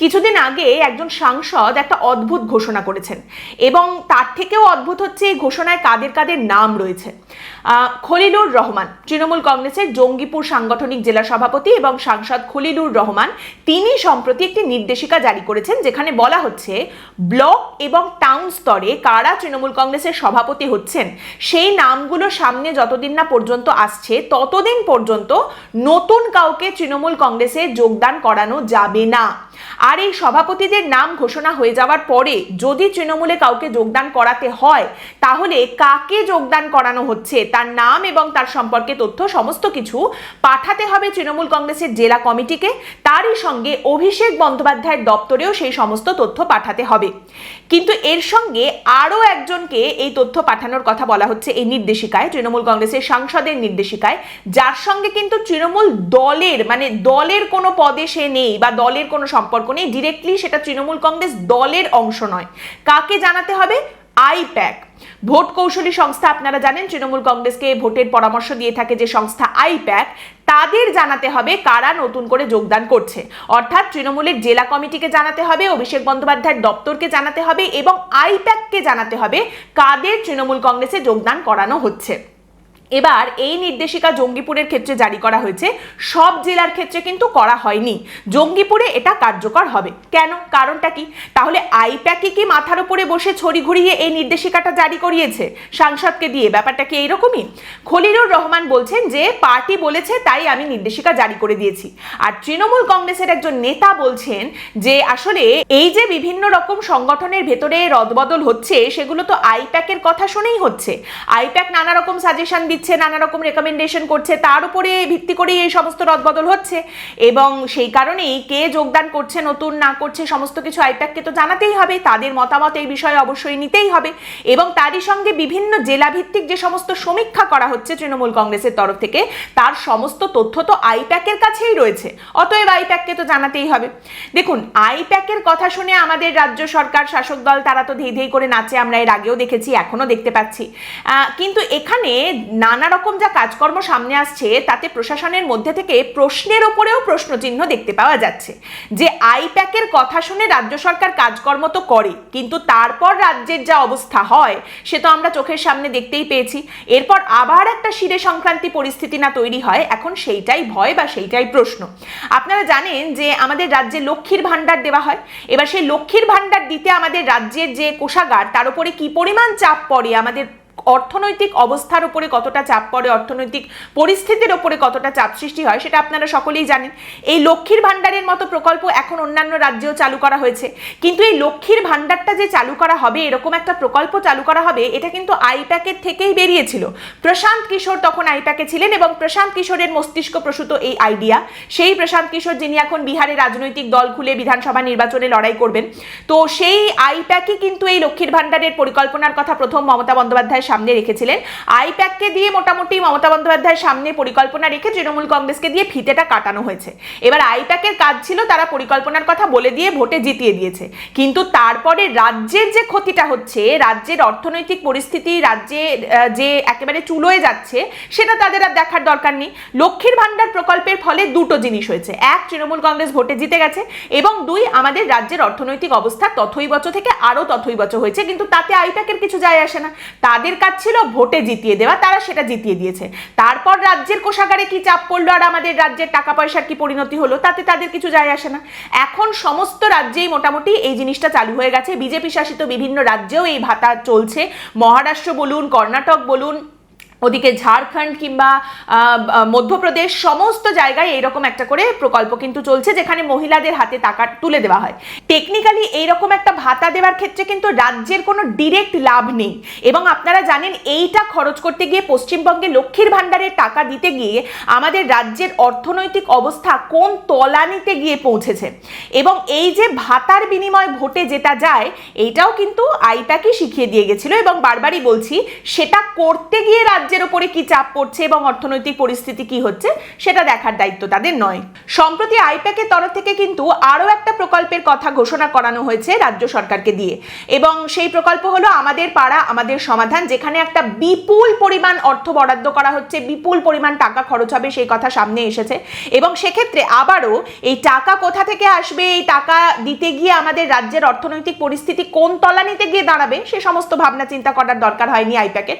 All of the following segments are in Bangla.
কিছুদিন আগে একজন সাংসদ একটা অদ্ভুত ঘোষণা করেছেন এবং তার থেকেও অদ্ভুত হচ্ছে এই ঘোষণায় কাদের কাদের নাম রয়েছে। খলিলুর রহমান, তৃণমূল কংগ্রেসের জঙ্গিপুর সাংগঠনিক জেলা সভাপতি এবং সাংসদ খলিলুর রহমান, তিনি সম্প্রতি একটি নির্দেশিকা জারি করেছেন যেখানে বলা হচ্ছে, ব্লক এবং টাউন স্তরে কারা তৃণমূল কংগ্রেসের সভাপতি হচ্ছেন, সেই নামগুলো সামনে যতদিন না পর্যন্ত আসছে, ততদিন পর্যন্ত নতুন কাউকে তৃণমূল কংগ্রেসে যোগদান করানো যাবে না। আর এই সভাপতিদের নাম ঘোষণা হয়ে যাওয়ার পরে যদি তৃণমূলে কাউকে যোগদান করাতে হয়, তাহলে কাকে যোগদান করানো হচ্ছে? তার নাম এবং তার সম্পর্কে তথ্য সমস্ত কিছু পাঠাতে হবে তৃণমূল কংগ্রেসের জেলা কমিটিকে। তারই সঙ্গে অভিষেক বন্দ্যোপাধ্যায়ের দপ্তরেও সেই সমস্ত তথ্য পাঠাতে হবে। কিন্তু এর সঙ্গে আরও একজনকে এই তথ্য পাঠানোর কথা বলা হচ্ছে এই নির্দেশিকায়, তৃণমূল কংগ্রেসের সাংসদের নির্দেশিকায়। যার সঙ্গে কিন্তু তৃণমূল দলের মানে দলের কোনো পদে সে নেই বা দলের কোনো সম্পর্ক নেই ডিরেক্টলি সেটা তৃণমূল কংগ্রেস দলের অংশ নয়। কাকে জানাতে হবে? আইপ্যাক। ভোট কৌশলী সংস্থা, আপনারা জানেন, তৃণমূল কংগ্রেসকে ভোটের পরামর্শ দিয়ে থাকে যে সংস্থা আইপ্যাক তাদের জানাতে হবে কারা নতুন করে যোগদান করছে। অর্থাৎ তৃণমূলের জেলা কমিটিকে জানাতে হবে, অভিষেক বন্দ্যোপাধ্যায়ের দপ্তরকে জানাতে হবে এবং আইপ্যাককে জানাতে হবে কাদের তৃণমূল কংগ্রেসে যোগদান করানো হচ্ছে। এবার এই নির্দেশিকা জঙ্গিপুরের ক্ষেত্রে জারি করা হয়েছে। সব জেলার ক্ষেত্রে কিন্তু করা হয়নি। জঙ্গিপুরে এটা কার্যকর হবে। কেন? কারণটা কি? তাহলে আইপ্যাকে কি মাথার উপরে বসে ছড়ি ঘুরিয়ে এই নির্দেশিকাটা জারি করিয়েছে? সাংসদকে দিয়ে ব্যাপারটা কি এইরকমই? খলিলুর রহমান বলছেন যে, পার্টি বলেছে, তাই আমি নির্দেশিকা জারি করে দিয়েছি। আর তৃণমূল কংগ্রেসের একজন নেতা বলছেন যে, আসলে এই যে বিভিন্ন রকম সংগঠনের ভেতরে রদবদল হচ্ছে, সেগুলো তো আইপ্যাকের কথা শুনেই হচ্ছে। আইপ্যাক নানা রকম সাজেশন দিচ্ছে, নানা রকম রেকমেন্ডেশন করছে, তার উপরে ভিত্তি করেই এই সমস্ত রদবদল হচ্ছে। এবং সেই কারণেই কে যোগদান করছে, নতুন না করছে, সমস্ত কিছু আইপ্যাককে তো জানাতেই হবে, তাদের মতামত এই বিষয়ে অবশ্যই নিতেই হবে। এবং তারই সঙ্গে বিভিন্ন জেলা ভিত্তিক যে সমস্ত সমীক্ষা করা হচ্ছে তৃণমূল কংগ্রেসের তরফ থেকে, তার সমস্ত তথ্য তো আইপ্যাকের কাছেই রয়েছে। অতএব আইপ্যাককে তো জানাতেই হবে। দেখুন, আইপ্যাকের কথা শুনে আমাদের রাজ্য সরকার, শাসক দল, তারা তো ধেই ধেই করে নাচে, আমরা এর আগেও দেখেছি এখনও দেখতে পাচ্ছি। কিন্তু এখানে নানা রকম যা কাজকর্ম সামনে আসছে, তাতে প্রশাসনের মধ্যে থেকে প্রশ্নের ওপরেও প্রশ্নচিহ্ন দেখতে পাওয়া যাচ্ছে। যে আইপ্যাকের কথা শুনে রাজ্য সরকার কাজকর্ম তো করে, কিন্তু তারপর রাজ্যের যা অবস্থা হয়, সে তো আমরা চোখের সামনে দেখতেই পেয়েছি। এরপর আবার একটা শিরে সংক্রান্তি পরিস্থিতি না তৈরি হয়, এখন সেইটাই ভয় বা সেইটাই প্রশ্ন। আপনারা জানেন যে আমাদের রাজ্যে লক্ষ্মীর ভাণ্ডার দেওয়া হয়। এবার সেই লক্ষ্মীর ভাণ্ডার দিতে আমাদের রাজ্যের যে কোষাগার, তার উপরে কি পরিমাণ চাপ পড়ে আমাদের অর্থনৈতিক অবস্থার উপরে কতটা চাপ পড়ে, অর্থনৈতিক পরিস্থিতির ওপরে কতটা চাপ সৃষ্টি হয়, সেটা আপনারা সকলেই জানেন। এই লক্ষ্মীর ভাণ্ডারের মতো প্রকল্প এখন অন্যান্য রাজ্যেও চালু করা হয়েছে। কিন্তু এই লক্ষ্মীর ভাণ্ডারটা যে চালু করা হবে, এরকম একটা প্রকল্প চালু করা হবে, এটা কিন্তু আইপ্যাকের থেকেই বেরিয়েছিল। প্রশান্ত কিশোর তখন আইপ্যাকে ছিলেন এবং প্রশান্ত কিশোরের মস্তিষ্ক প্রসূত এই আইডিয়া। সেই প্রশান্ত কিশোর যিনি এখন বিহারে রাজনৈতিক দল খুলে বিধানসভা নির্বাচনে লড়াই করবেন। তো সেই আইপ্যাকই কিন্তু এই লক্ষ্মীর ভাণ্ডারের পরিকল্পনার কথা প্রথম মমতা বন্দ্যোপাধ্যায়ের সামনে রেখেছিলেন। আইপ্যাককে দিয়ে মোটামুটি মমতা বন্দ্যোপাধ্যায়ের সামনে পরিকল্পনা রেখে তৃণমূল কংগ্রেসকে দিয়ে ফিতেটা কাটানো হয়েছে। এবার আইপ্যাকের কাজ ছিল তারা পরিকল্পনার কথা বলে দিয়ে ভোটে জিতিয়ে দিয়েছে। কিন্তু তারপরে রাজ্যের যে ক্ষতিটা হচ্ছে, রাজ্যের অর্থনৈতিক পরিস্থিতি, রাজ্যে যে একেবারে চুলোয় যাচ্ছে, সেটা তাদের আর দেখার দরকার নেই। লক্ষ্মীর ভাণ্ডার প্রকল্পের ফলে দুটো জিনিস হয়েছে। এক, তৃণমূল কংগ্রেস ভোটে জিতে গেছে এবং দুই, আমাদের রাজ্যের অর্থনৈতিক অবস্থা তথৈবচ থেকে আরও তথৈবচ হয়েছে। কিন্তু তাতে আইপ্যাকের কিছু যায় আসে না। তাদের কাজ ছিল ভোটে জিতিয়ে দেওয়া, তারা সেটা জিতিয়ে দিয়েছে। তারপর রাজ্যের কোষাগারে কি চাপ পড়ল আর আমাদের রাজ্যের টাকা পয়সার কি পরিণতি হলো, তাতে তাদের কিছু যায় আসে না। এখন সমস্ত রাজ্যেই মোটামুটি এই জিনিসটা চালু হয়ে গেছে। বিজেপি শাসিত বিভিন্ন রাজ্যেও এই ভাতা চলছে। মহারাষ্ট্র বলুন, কর্ণাটক বলুন, ওদিকে ঝাড়খণ্ড কিংবা মধ্যপ্রদেশ, সমস্ত জায়গায় এইরকম একটা করে প্রকল্প কিন্তু চলছে, যেখানে মহিলাদের হাতে টাকা তুলে দেওয়া হয়। টেকনিক্যালি এইরকম একটা ভাতা দেওয়ার ক্ষেত্রে কিন্তু রাজ্যের কোনো ডিরেক্ট লাভ নেই। এবং আপনারা জানেন, এইটা খরচ করতে গিয়ে পশ্চিমবঙ্গে লক্ষ্মীর ভাণ্ডারের টাকা দিতে গিয়ে আমাদের রাজ্যের অর্থনৈতিক অবস্থা কোন তলানিতে গিয়ে পৌঁছেছে। এবং এই যে ভাতার বিনিময় ভোটে যেটা যায়, এইটাও কিন্তু আইপ্যাকই শিখিয়ে দিয়ে গেছিল এবং বারবারই বলছি, সেটা করতে গিয়ে রাজ্যের ওপরে কি চাপ পড়ছে এবং অর্থনৈতিক পরিস্থিতি কি হচ্ছে, সেটা দেখার দায়িত্ব তাদের নয়। সম্প্রতি আইপ্যাকের তরফ থেকে কিন্তু আরও একটা প্রকল্পের কথা ঘোষণা করানো হয়েছে রাজ্য সরকারকে দিয়ে। এবং সেই প্রকল্প হলো আমাদের পাড়া, আমাদের সমাধান, যেখানে একটা বিপুল পরিমাণ অর্থ বরাদ্দ করা হচ্ছে, বিপুল পরিমাণ টাকা খরচ হবে, সেই কথা সামনে এসেছে। এবং সেক্ষেত্রে আবারও এই টাকা কোথা থেকে আসবে, এই টাকা দিতে গিয়ে আমাদের রাজ্যের অর্থনৈতিক পরিস্থিতি কোন তলানিতে গিয়ে দাঁড়াবে, সে সমস্ত ভাবনা চিন্তা করার দরকার হয়নি আইপ্যাকের।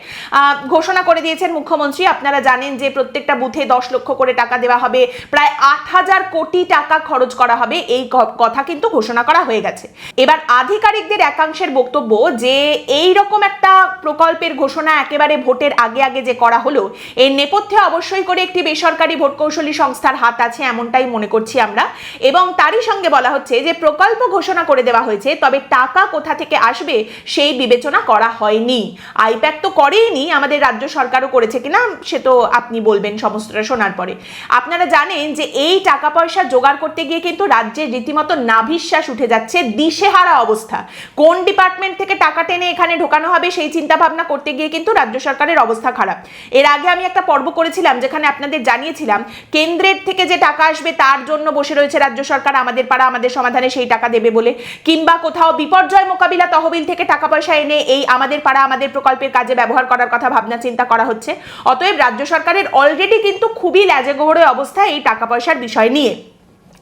ঘোষণা করে দিয়েছেন মুখ্যমন্ত্রী, আপনারা জানেন যে প্রত্যেকটা বুথে দশ লক্ষ করে টাকা দেওয়া হবে, প্রায় আট হাজার কোটি টাকা খরচ করা হবে, এই কথা কিন্তু ঘোষণা করা হয়ে গেছে। এবার আধিকারিকদের একাংশের বক্তব্য যে, এই রকম একটা প্রকল্পের ঘোষণা একেবারে ভোটের আগে আগে যে করা হলো, এর নেপথ্যে অবশ্যই করে একটি বেসরকারি ভোট কৌশলী সংস্থার হাত আছে এমনটাই মনে করছি আমরা। এবং তারই সঙ্গে বলা হচ্ছে যে, প্রকল্প ঘোষণা করে দেওয়া হয়েছে, তবে টাকা কোথা থেকে আসবে সেই বিবেচনা করা হয়নি। আইপ্যাক তো করেইনি, আমাদের রাজ্য সরকারও করেছে কিনা সে তো আপনি বলবেন সমস্তটা শোনার পরে। আপনারা জানেন যে, এই টাকা পয়সা জোগাড় করতে গিয়ে কিন্তু রাজ্যের রীতিমতো নাভিশ্বাস উঠে যাচ্ছে দিশেহারা অবস্থা। কোন ডিপার্টমেন্ট থেকে টাকা টেনে এখানে ঢোকানো হবে সেই চিন্তা ভাবনা করতে গিয়ে কিন্তু রাজ্য সরকারের অবস্থা খারাপ। এর আগে আমি একটা পর্ব করেছিলাম যেখানে আপনাদের জানিয়েছিলাম, কেন্দ্রের থেকে যে টাকা আসবে তার জন্য বসে রয়েছে রাজ্য সরকার, আমাদের পাড়া আমাদের সমাধানে সেই টাকা দেবে বলে। কিংবা কোথাও বিপর্যয় মোকাবিলা তহবিল থেকে টাকা পয়সা এনে এই আমাদের পাড়া আমাদের প্রকল্পের কাজে ব্যবহার করার কথা ভাবনা চিন্তা করা হচ্ছে। অতএব রাজ্য সরকারের অলরেডি কিন্তু খুবই ল্যাজে গোহরে অবস্থা এই টাকা পয়সার বিষয় নিয়ে।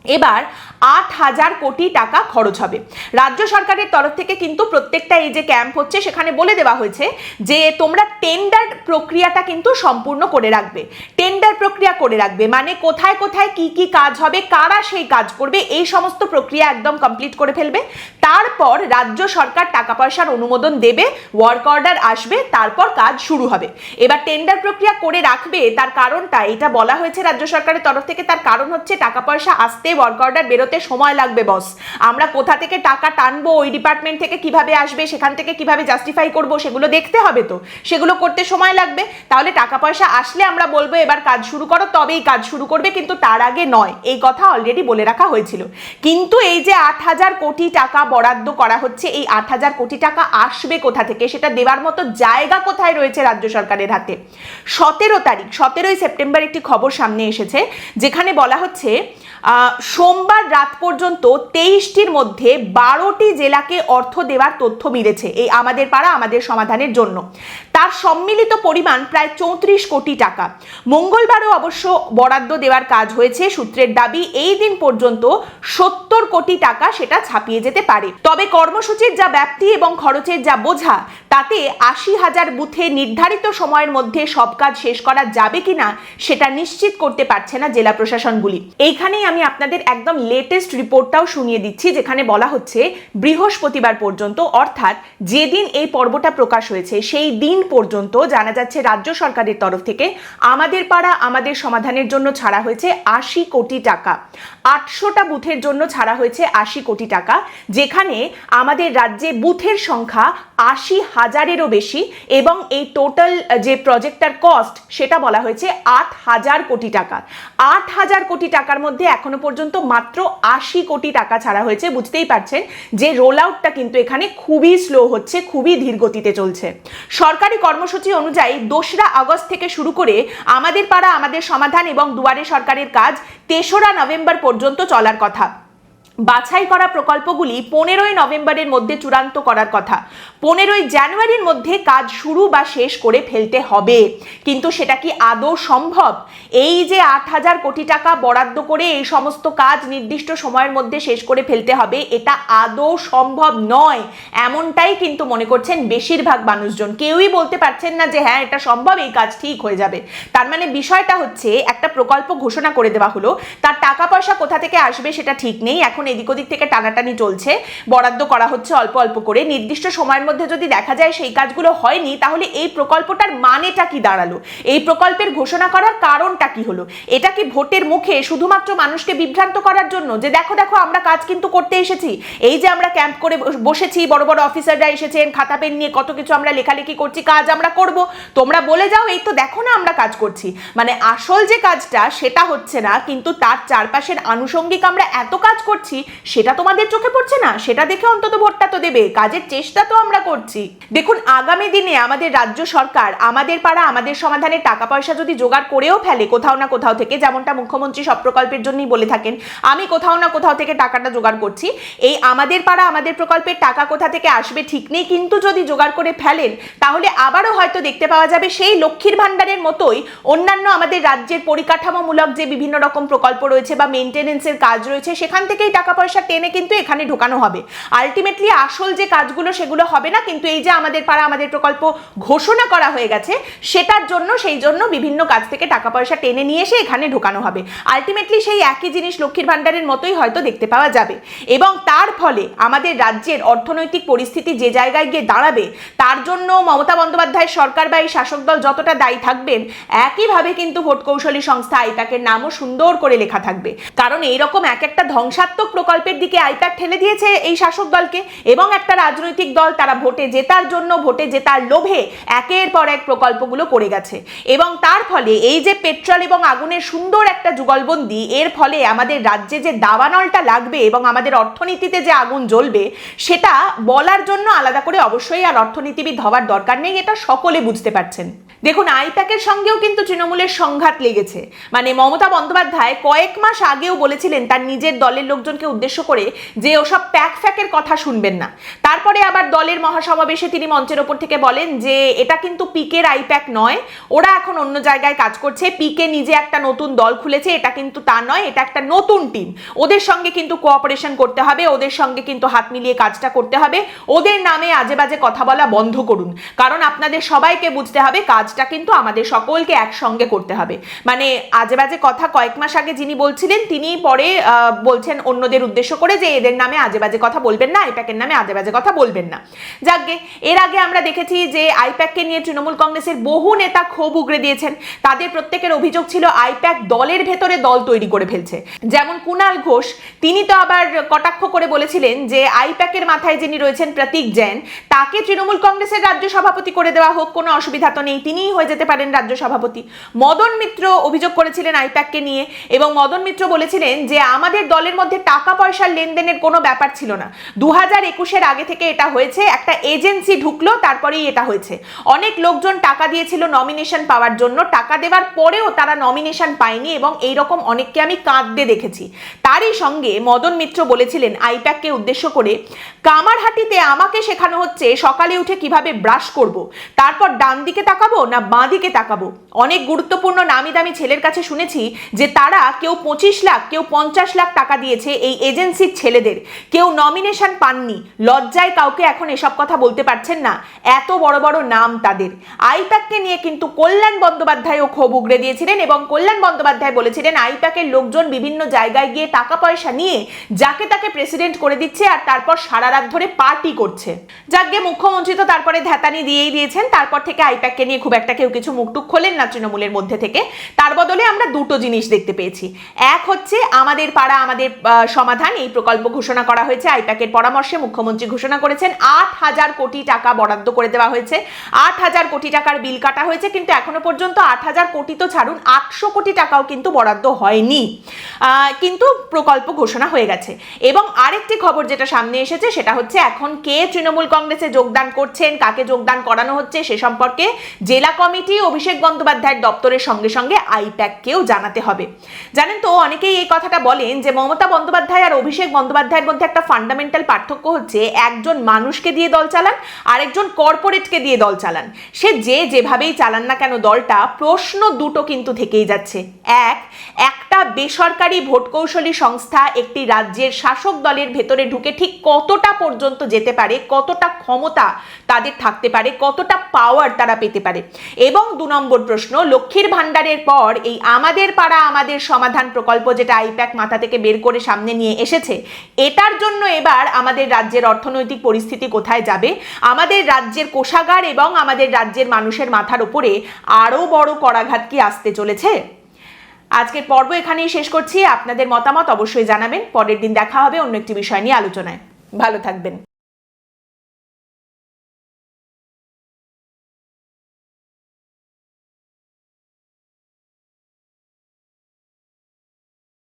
এবার আট হাজার কোটি টাকা খরচ হবে। রাজ্য সরকারের তরফ থেকে কিন্তু প্রত্যেকটা এই যে ক্যাম্প হচ্ছে, সেখানে বলে দেওয়া হয়েছে যে তোমরা টেন্ডার প্রক্রিয়াটা কিন্তু সম্পূর্ণ করে রাখবে। টেন্ডার প্রক্রিয়া করে রাখবে মানে কোথায় কোথায় কি কি কাজ হবে, কারা সেই কাজ করবে, এই সমস্ত প্রক্রিয়া একদম কমপ্লিট করে ফেলবে। তারপর রাজ্য সরকার টাকা পয়সার অনুমোদন দেবে ওয়ার্ক অর্ডার আসবে, তারপর কাজ শুরু হবে। এবার টেন্ডার প্রক্রিয়া করে রাখবে, তার কারণটা, এটা বলা হয়েছে রাজ্য সরকারের তরফ থেকে, তার কারণ হচ্ছে টাকা পয়সা আসতে ওয়ার্ক অর্ডার বেরোতে সময় লাগবে বস আমরা কোথা থেকে টাকা টানবো, ওই ডিপার্টমেন্ট থেকে কীভাবে আসবে, সেখান থেকে কীভাবে জাস্টিফাই করব, সেগুলো দেখতে হবে তো। সেগুলো করতে সময় লাগবে। তাহলে টাকা পয়সা আসলে আমরা বলব, এবার কাজ শুরু করো। তবেই কাজ শুরু করবে, কিন্তু তার আগে নয়। এই কথা অলরেডি বলে রাখা হয়েছিল। কিন্তু এই যে আট হাজার কোটি টাকা বরাদ্দ করা হচ্ছে, এই আট হাজার কোটি টাকা আসবে কোথা থেকে? সেটা দেওয়ার মতো জায়গা কোথায় রয়েছে রাজ্য সরকারের হাতে? সতেরো তারিখ, সতেরোই সেপ্টেম্বর একটি খবর সামনে এসেছে, যেখানে বলা হচ্ছে সোমবার রাত পর্যন্ত তেইশটির মধ্যে বারোটি জেলাকে অর্থ দেওয়ার তথ্য মিলেছে এই আমাদের পাড়া, আমাদের সমাধানের জন্য। তার সম্মিলিত পরিমাণ প্রায় চৌত্রিশ কোটি টাকা। মঙ্গলবারও অবশ্য বরাদ্দ দেওয়ার কাজ হয়েছে, সূত্রের দাবি এই দিন পর্যন্ত সত্তর কোটি টাকা সেটা ছাপিয়ে যেতে পারে। তবে কর্মসূচির যা ব্যাপ্তি এবং খরচের যা বোঝা, তাতে আশি হাজার বুথে নির্ধারিত সময়ের মধ্যে সব কাজ শেষ করা যাবে কিনা, সেটা নিশ্চিত করতে পারছে না জেলা প্রশাসনগুলি। এইখানেই আমি আপনাদের একদম লেটেস্ট রিপোর্টটাও শুনিয়ে দিচ্ছি, যেখানে বলা হচ্ছে বৃহস্পতিবার পর্যন্ত, অর্থাৎ যেদিন এই পর্বটা প্রকাশ হয়েছে, সেই দিন পর্যন্ত জানা যাচ্ছে রাজ্য সরকারের তরফ থেকে আমাদের পাড়া আমাদের সমাধানের জন্য ছাড়া হয়েছে আশি কোটি টাকা। আটশোটা বুথের জন্য ছাড়া হয়েছে আশি কোটি টাকা, যেখানে আমাদের রাজ্যে বুথের সংখ্যা আশি হাজারেরও বেশি এবং এই টোটাল যে প্রজেক্টটার কস্ট সেটা বলা হয়েছে আট হাজার কোটি টাকা। আট হাজার কোটি টাকার মধ্যে এখনও পর্যন্ত মাত্র আশি কোটি টাকা ছাড়া হয়েছে। বুঝতেই পারছেন যে রোল আউটটা কিন্তু এখানে খুবই স্লো হচ্ছে, খুবই ধীর গতিতে চলছে। সরকারি কর্মসূচি অনুযায়ী দোসরা আগস্ট থেকে শুরু করে আমাদের পাড়া, আমাদের সমাধান এবং দুয়ারে সরকারের কাজ তেসরা নভেম্বর পর্যন্ত চলার কথা। বাছাই করা প্রকল্পগুলি পনেরোই নভেম্বরের মধ্যে চূড়ান্ত করার কথা। পনেরোই জানুয়ারির মধ্যে কাজ শুরু বা শেষ করে ফেলতে হবে। কিন্তু সেটা কি আদৌ সম্ভব? এই যে আট হাজার কোটি টাকা বরাদ্দ করে এই সমস্ত কাজ নির্দিষ্ট সময়ের মধ্যে শেষ করে ফেলতে হবে, এটা আদৌ সম্ভব নয়। এমনটাই কিন্তু মনে করছেন বেশিরভাগ মানুষজন। কেউই বলতে পারছেন না যে হ্যাঁ এটা সম্ভব, এই কাজ ঠিক হয়ে যাবে। তার মানে বিষয়টা হচ্ছে, একটা প্রকল্প ঘোষণা করে দেওয়া হলো, তার টাকা পয়সা কোথা থেকে আসবে সেটা ঠিক নেই। এখন এদিক ওদিক থেকে টানাটানি চলছে। বরাদ্দ করা হচ্ছে অল্প অল্প করে। নির্দিষ্ট সময়ের মধ্যে যদি দেখা যায় সেই কাজগুলো হয়নি, তাহলে এই প্রকল্পটার মানেটা কি দাঁড়াল? এই প্রকল্পের ঘোষণা করার কারণটা কি হলো? এটা কি ভোটের মুখে শুধুমাত্র মানুষকে বিভ্রান্ত করার জন্য যে দেখো দেখো, আমরা কাজ কিন্তু করতে এসেছি। এই যে আমরা ক্যাম্প করে বস- বসেছি, বড় বড় অফিসাররা এসেছেন, খাতা, পেন নিয়ে কত কিছু আমরা লেখালেখি করছি, কাজ আমরা করব। তোমরা বলে যাও, এই তো দেখো না আমরা কাজ করছি। মানে আসল যে কাজটা সেটা হচ্ছে না, কিন্তু তার চারপাশের আনুষঙ্গিক আমরা এত কাজ করছি করছি, সেটা তোমাদের চোখে পড়ছে না? সেটা দেখে অন্তত ভোটটা তো দেবে। কাজের চেষ্টা তো আমরা করছি। দেখুন, আগামী দিনে আমাদের রাজ্য সরকার, আমাদের পাড়া, আমাদের সমাধানে টাকা পয়সা যদি জোগাড় করেও ফেলে, কোথাও না কোথাও থেকে, যেমনটা মুখ্যমন্ত্রী সব প্রকল্পের জন্যই বলে থাকেন, আমি কোথাও না কোথাও থেকে টাকাটা জোগাড় করছি। এই আমাদের পাড়া, আমাদের প্রকল্পের টাকা কোথা থেকে আসবে ঠিক নেই, কিন্তু যদি জোগাড় করে ফেলেন, তাহলে আবারও হয়তো দেখতে পাওয়া যাবে সেই লক্ষ্মীর ভাণ্ডারের মতোই অন্যান্য আমাদের রাজ্যের পরিকাঠামোমূলক যে বিভিন্ন রকম প্রকল্প রয়েছে বা মেনটেনেন্সের কাজ রয়েছে, সেখান থেকেই টাকা পয়সা টেনে কিন্তু এখানে ঢোকানো হবে। আলটিমেটলি আসল যে কাজগুলো সেগুলো হবে না, কিন্তু এই যে আমাদের পাড়া আমাদের প্রকল্প ঘোষণা করা হয়ে গেছে, সেটার জন্য, সেই জন্য বিভিন্ন কাজ থেকে টাকা পয়সা টেনে নিয়ে এসে এখানে ঢোকানো হবে। আলটিমেটলি সেই একই জিনিস লক্ষ্মীর ভাণ্ডারের মতোই হয়তো দেখতে পাওয়া যাবে। এবং তার ফলে আমাদের রাজ্যের অর্থনৈতিক পরিস্থিতি যে জায়গায় গিয়ে দাঁড়াবে, তার জন্য মমতা বন্দ্যোপাধ্যায়ের সরকার বা এই শাসক দল যতটা দায়ী থাকবেন, একইভাবে কিন্তু ভোট কৌশলী সংস্থা আইপ্যাকের নামও সুন্দর করে লেখা থাকবে। কারণ এইরকম এক একটা ধ্বংসাত্মক প্রকল্পের দিকে আইপ্যাক ঠেলে দিয়েছে এই শাসক দলকে এবং একটা রাজনৈতিক দল তারা ভোটে জেতার জন্য, ভোটে জেতার লোভে একের পর এক প্রকল্পগুলো করে গেছে। এবং তার ফলে এই যে পেট্রোল এবং আগুনের সুন্দর একটা যুগলবন্দি, এর ফলে আমাদের রাজ্যে যে দাবানলটা লাগবে এবং আমাদের অর্থনীতিতে যে আগুন জ্বলবে, সেটা বলার জন্য আলাদা করে অবশ্যই আর অর্থনীতিবিদ হওয়ার দরকার নেই, এটা সকলে বুঝতে পারছেন। দেখুন, আইপ্যাকের সঙ্গেও কিন্তু তৃণমূলের সংঘাত লেগেছে। মানে মমতা বন্দ্যোপাধ্যায় কয়েক মাস আগেও বলেছিলেন, তার নিজের দলের লোকজনকে উদ্দেশ্য করে যে ওসব প্যাক ফ্যাকের কথা শুনবেন না। তারপরে আবার দলের মহাসমাবেশে তিনি মঞ্চের ওপর থেকে বলেন যে, এটা কিন্তু পিকের আইপ্যাক নয়, ওরা এখন অন্য জায়গায় কাজ করছে, পিকে নিজে একটা নতুন দল খুলেছে, এটা কিন্তু তা নয়, এটা একটা নতুন টিম। ওদের সঙ্গে কিন্তু কোঅপারেশন করতে হবে, ওদের সঙ্গে কিন্তু হাত মিলিয়ে কাজটা করতে হবে, ওদের নামে আজে বাজে কথা বলা বন্ধ করুন। কারণ আপনাদের সবাইকে বুঝতে হবে, কাজটা কিন্তু আমাদের সকলকে একসঙ্গে করতে হবে। মানে আজে বাজে কথা কয়েক মাস আগে যিনি বলছিলেন তিনি পরে বলছেন অন্যদের উদ্দেশ্য করে যে এদের নামে আজে বাজে কথা বলবেন না, আইপ্যাকের নামে আজে বাজে কথা বলবেন না। যাকগে, এর আগে আমরা দেখেছি যে আইপ্যাককে নিয়ে তৃণমূল কংগ্রেসের বহু নেতা ক্ষোভ উগড়ে দিয়েছেন। তাদের প্রত্যেকের অভিযোগ ছিল আইপ্যাক দলের ভেতরে দল তৈরি করে ফেলছে। যেমন কুণাল ঘোষ, তিনি তো আবার কটাক্ষ করে বলেছিলেন যে আইপ্যাকের মাথায় যিনি রয়েছেন প্রতীক জৈন, তাকে তৃণমূল কংগ্রেসের রাজ্য সভাপতি করে দেওয়া হোক, কোনো অসুবিধা তো নেই, তিনিই হয়ে যেতে পারেন রাজ্য সভাপতি। মদন মিত্র অভিযোগ করেছিলেন আইপ্যাককে নিয়ে এবং মদন মিত্র বলেছিলেন যে আমাদের দলের মধ্যে টাকা পয়সার লেনদেনের কোনো ব্যাপার ছিল না। দু হাজার একুশের আগে থেকে এটা হয়েছে, একটা এজেন্সি ঢুকলো, তারপরেই এটা হয়েছে। অনেক লোকজন টাকা দিয়েছিল নমিনেশন পাওয়ার জন্য, টাকা দেওয়ার পরেও তারা নমিনেশন পায়নি এবং এই রকম অনেককে আমি কাঁদতে দেখেছি। তারই সঙ্গে মদন মিত্র বলেছিলেন আইপ্যাককে উদ্দেশ্য করে, কামারহাটিতে আমাকে শেখানো হচ্ছে সকালে উঠে কীভাবে ব্রাশ করব, তারপর ডান দিকে তাকাবো না বাঁ দিকে তাকাবো? অনেক গুরুত্বপূর্ণ নামি দামি ছেলের কাছে শুনেছি যে তারা কেউ পঁচিশ লাখ, কেউ পঞ্চাশ লাখ টাকা দিয়েছে এই এজেন্সির ছেলেদের। কেউ নমিনেশন পাননি। লজ্জায় কাউকে এখন এসব কথা বলতে পারছেন না। এত বড় বড় নাম তাদের। আইপ্যাককে নিয়ে কিন্তু কল্যাণ বন্দ্যোপাধ্যায়ও ক্ষোভ উগড়ে দিয়েছিলেন এবং কল্যাণ বন্দ্যোপাধ্যায় বলেছিলেন, আইপ্যাকের লোকজন বিভিন্ন জায়গায় গিয়ে টাকা পয়সা নিয়ে যাকে তাকে প্রেসিডেন্ট করে দিচ্ছে আর তারপর সারা রাত ধরে পার্টি করছে। যাকে মুখ্যমন্ত্রী তো তারপরে ধ্যাতানি দিয়েই দিয়েছেন। তারপর থেকে আইপ্যাককে নিয়ে খুব একটা কেউ কিছু মুখটুক খোলেন না তৃণমূলের মধ্যে থেকে। তার বদলে আমরা দুটো জিনিস দেখতে পেয়েছি। এক হচ্ছে আমাদের পাড়া, আমাদের সমাধান। এই প্রকল্প ঘোষণা করা হয়েছে। আইপ্যাকের পরামর্শে মুখ্যমন্ত্রী ঘোষণা করেছেন, আট হাজার কোটি টাকা বরাদ্দ করে দেওয়া হয়েছে। আট হাজার কোটি টাকার বিল কাটা হয়েছে, কিন্তু এখনও পর্যন্ত আট হাজার কোটি তো ছাড়ুন, আটশো কোটি টাকাও কিন্তু বরাদ্দ হয়নি। কিন্তু প্রকল্প ঘোষণা হয়ে গেছে। এবং আরেকটি খবর যেটা সামনে এসেছে, সেটা হচ্ছে এখন কে তৃণমূল কংগ্রেসে যোগদান করছেন, কাকে যোগদান করানো হচ্ছে, সে সম্পর্কে জেলা কমিটি অভিষেক বন্দ্যোপাধ্যায়ের দপ্তরের সঙ্গে সঙ্গে আইপ্যাককেও জানাতে হবে। জানেন তো, অনেকেই এই কথাটা বলেন যে মমতা বন্দ্যোপাধ্যায় আর অভিষেক বন্দ্যোপাধ্যায়ের মধ্যে একটা ফান্ডামেন্টাল পার্থক্য হচ্ছে একজন মানুষকে দিয়ে দল চালান, আরেকজন কর্পোরেটকে দিয়ে দল চালান। সে যে যেভাবেই চালান না কেন দলটা, প্রশ্ন দুটো কিন্তু থেকেই যাচ্ছে। এক, একটা বেসরকারি ভোট কৌশলী সংস্থা একটি রাজ্যের শাসক দলের ভেতরে ঢুকে ঠিক কতটা পর্যন্ত যেতে পারে, কতটা ক্ষমতা তাদের থাকতে পারে, কতটা পাওয়ার তারা পেতে পারে। এবং দু নম্বর প্রশ্ন, লক্ষ্মীর ভাণ্ডারের পর এই আমাদের পাড়া, আমাদের সমাধান প্রকল্প, যেটা আইপ্যাক মাথা থেকে বের করে সামনে নিয়ে এসেছে। এটার জন্য এবার আমাদের রাজ্যের অর্থনৈতিক পরিস্থিতি কোথায় যাবে? আমাদের রাজ্যের কোষাগার এবং আমাদের রাজ্যের মানুষের মাথার ওপরে আরও বড় করাঘাত কি আসতে চলেছে? আজকের পর্ব এখানেই শেষ করছি। আপনাদের মতামত অবশ্যই জানাবেন। পরের দিন দেখা হবে অন্য একটি বিষয় নিয়ে আলোচনায়। ভালো থাকবেন।